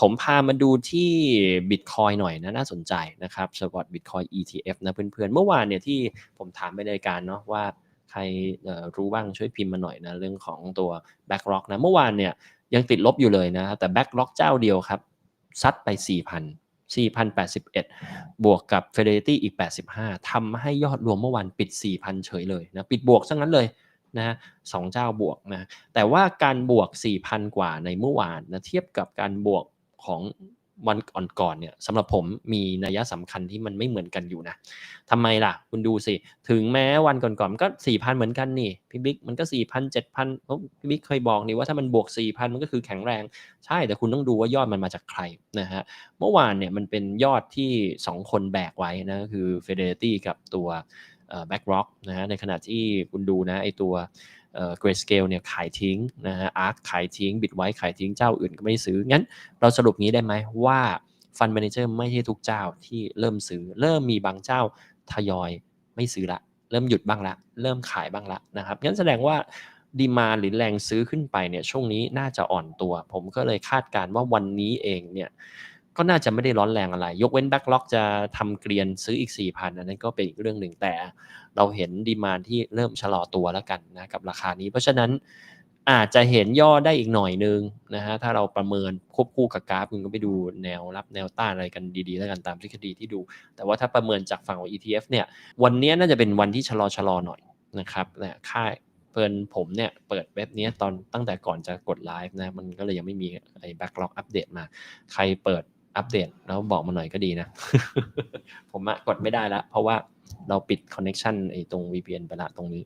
ผมพามาดูที่ Bitcoin หน่อยนะน่าสนใจนะครับสปอต Bitcoin ETF นะเพื่อนๆ เมื่อวานเนี่ยที่ผมถามไปในรายการเนาะว่าใครรู้บ้างช่วยพิมพ์มาหน่อยนะเรื่องของตัว BlackRock นะเมื่อวานเนี่ยยังติดลบอยู่เลยนะแต่ BlackRock เจ้าเดียวครับซัดไป 4,000 4,081 บวกกับ Fidelity อีก 85 ทำให้ยอดรวมเมื่อวานปิด 4,000 เฉยเลยนะปิดบวกซะงั้นเลยนะสองเจ้าบวกนะแต่ว่าการบวก 4,000 กว่าในเมื่อวานนะเทียบกับการบวก ของวันก่อนๆเนี่ยสำหรับผมมีนัยสำคัญที่มันไม่เหมือนกันอยู่นะทำไมล่ะ คุณดูสิ ถึงแม้วันก่อนๆมันก็4,000เหมือนกันนี่พี่บิ๊กมันก็4,000 7,000เพราะพี่บิ๊กเคยบอกนี่ว่าถ้ามันบวก4,000มันก็คือแข็งแรง ใช่แต่คุณต้องดูว่ายอดมันมาจากใครนะฮะเมื่อวานเนี่ยมันเป็นยอดที่ 2 คนแบกไว้นะก็คือ Fidelity กับตัวเอ่อ BlackRock นะฮะในขณะที่คุณดูนะไอตัว เอ่อ Grayscale เนี่ยขายทิ้งนะฮะ ARK ขายทิ้ง Bitwise ขายทิ้งเจ้าอื่นก็ไม่ซื้อ งั้นเราสรุปงี้ได้ไหมว่า Fund Manager ไม่ใช่ทุกเจ้าที่เริ่มซื้อ เริ่มมีบางเจ้าทยอยไม่ซื้อละ เริ่มหยุดบ้างละ เริ่มขายบ้างละนะครับงั้นแสดงว่าดีมาหรือแรงซื้อขึ้นไปเนี่ยช่วงนี้น่าจะอ่อนตัว ผมก็เลยคาดการณ์ว่าวันนี้เองเนี่ย ก็น่าจะไม่ได้ร้อนแรงอะไร ยกเว้นแบ็กล็อกจะทำเกลียนซื้ออีก 4,000 อันนั้นก็เป็นอีกเรื่องหนึ่งแต่ เราเห็นดีมานที่เริ่มชะลอตัวแล้วกันนะกับราคานี้ เพราะฉะนั้นอาจจะเห็นย่อได้อีกหน่อยนึงนะฮะถ้าเราประเมินควบคู่กับกราฟคุณก็ไปดูแนวรับแนวต้านอะไรกันดีๆ แล้วกันตามทฤษฎีที่ดู แต่ว่าถ้าประเมินจากฝั่งของ ETF เนี่ยวันนี้น่าจะเป็นวันที่ชะลอชะลอหน่อยนะครับนะค่าเปินผมเนี่ยเปิดเว็บนี้ตอนตั้งแต่ก่อนจะกดไลฟ์นะมันก็เลยยังไม่มีไอ้แบ็กล็อกอัปเดตมา ใครเปิด อัปเดตแล้วบอกมาหน่อยก็ดีนะ ผมอะกดไม่ได้แล้วเพราะว่าเราปิดคอนเน็ชันไอ้ตรง VPN ไปละตรงนี้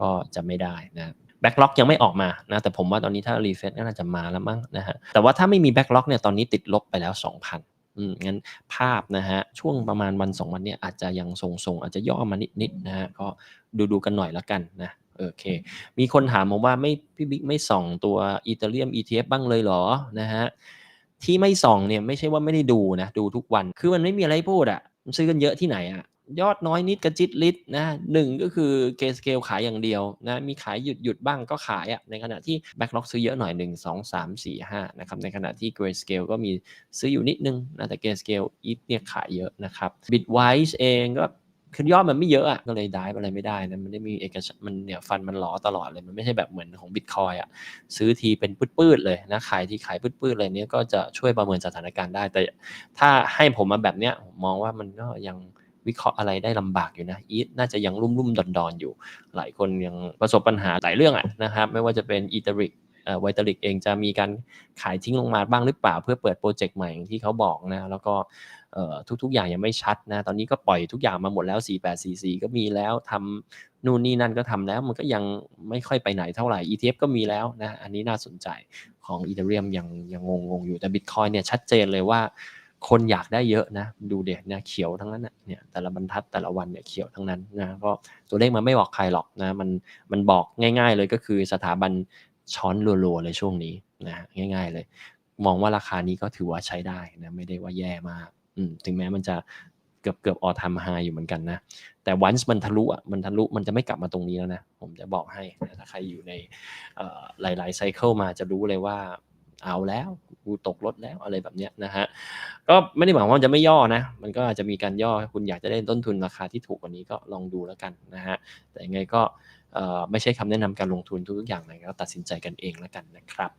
ก็จะไม่ได้นะแบ็กล็อกยังไม่ออกมานะ แต่ผมว่าตอนนี้ถ้ารีเฟซน่าจะมาแล้วมั้งนะฮะ แต่ว่าถ้าไม่มีแบ็กล็อกเนี่ยตอนนี้ติดลบไปแล้ว 2,000อืมงั้นภาพนะฮะ ช่วงประมาณวันสองวันเนี่ยอาจจะยังทรงๆ อาจจะย่อมานิดๆนะฮะ ก็ดูดูๆกันหน่อยล้วกันนะโอเค มีคนถามผมว่าไม่พี่บิ๊กไม่ส่องตัวอีเทเรียม ETF บ้างเลยเหรอนะฮะ ที่ไม่ส่องเนี่ยไม่ใช่ว่าไม่ได้ดูนะดูทุกวัน คือมันไม่มีอะไรพูดอะ่ะมันซื้อกันเยอะที่ไหนอะ่ะยอดน้อยนิดกระจิตลิดนะหนึ่งก็คือเกสเกลขายอย่างเดียวนะมีขายหยุดหยุดบ้างก็ขายอะ่ะในขณะที่แบ็กล็อกซื้อเยอะหน่อย 1 2 3 4 5นะครับในขณะที่ Gray Scale ก็มีซื้ออยู่นิดนึงนะแต่ Gray Scale อีฟเนี่ยขายเยอะนะครับ Bitwise เองก็ คือยอดมันไม่เยอะอะก็เลยได้อะไรไม่ได้นะมันได้มีเอกชันมันเนี่ยฟันมันหลอตลอดเลย มันไม่ใช่แบบเหมือนของบิตคอยอะซื้อทีเป็นปื้ดๆเลยนะขายทีขายปื้ดๆเลยเนี่ยก็จะช่วยประเมินสถานการณ์ได้ แต่ถ้าให้ผมมาแบบเนี้ยมองว่ามันก็ยังวิเคราะห์อะไรได้ลำบากอยู่นะอีทน่าจะยังรุ่มรุ่มดอนดอนๆอยู่ หลายคนยังประสบปัญหาหลายเรื่องอะนะครับ ไม่ว่าจะเป็นอีเทริก ไวตาลิกเองจะมีการขายทิ้งลงมาบ้างหรือเปล่า เพื่อเปิดโปรเจกต์ใหม่อย่างที่เขาบอกนะ แล้วก็ทุกๆอย่างยังไม่ชัดนะ ตอนนี้ก็ปล่อยทุกอย่างมาหมดแล้ว 4844 ก็มีแล้วทำนู่นนี่นั่นก็ทำแล้ว มันก็ยังไม่ค่อยไปไหนเท่าไหร่ ETF ก็มีแล้วนะ อันนี้น่าสนใจของ Ethereum ยังยังงงๆอยู่แต่ Bitcoin เนี่ยชัดเจนเลยว่าคนอยากได้เยอะนะ ดูเด็กนะเขียวทั้งนั้นเนี่ยแต่ละบรรทัดแต่ละวันเนี่ยเขียวทั้งนั้นนะก็ตัวเลขมันไม่บอกใครหรอกนะมันมันบอกง่าย ๆ เลยก็คือสถาบัน ช้อนรัวๆเลยช่วงนี้นะง่าย ๆ เลย มองว่าราคานี้ก็ถือว่าใช้ได้นะไม่ได้ว่าแย่มากอืมถึงแม้มันจะเกือบเกือบออทามไฮอยู่เหมือนกันนะ แต่วันมันทะลุอะมันทะลุมันจะไม่กลับมาตรงนี้แล้วนะ ผมจะบอกให้นะถ้าใครอยู่ในหลายๆไซเคิลมาจะรู้เลยว่าเอาแล้วกูตกรถแล้วอะไรแบบเนี้ยนะฮะก็ไม่ได้หมายวามว่าจะไม่ย่อนะ มันก็อาจจะมีการย่อคุณอยากจะได้ต้นทุนราคาที่ถูกกว่านี้ก็ลองดูแล้วกันนะฮะแต่ยังไงก็ ไม่ใช่คำแนะนำการลงทุนทุกๆอย่างเลยก็ตัดสินใจกันเองแล้วกันนะครับ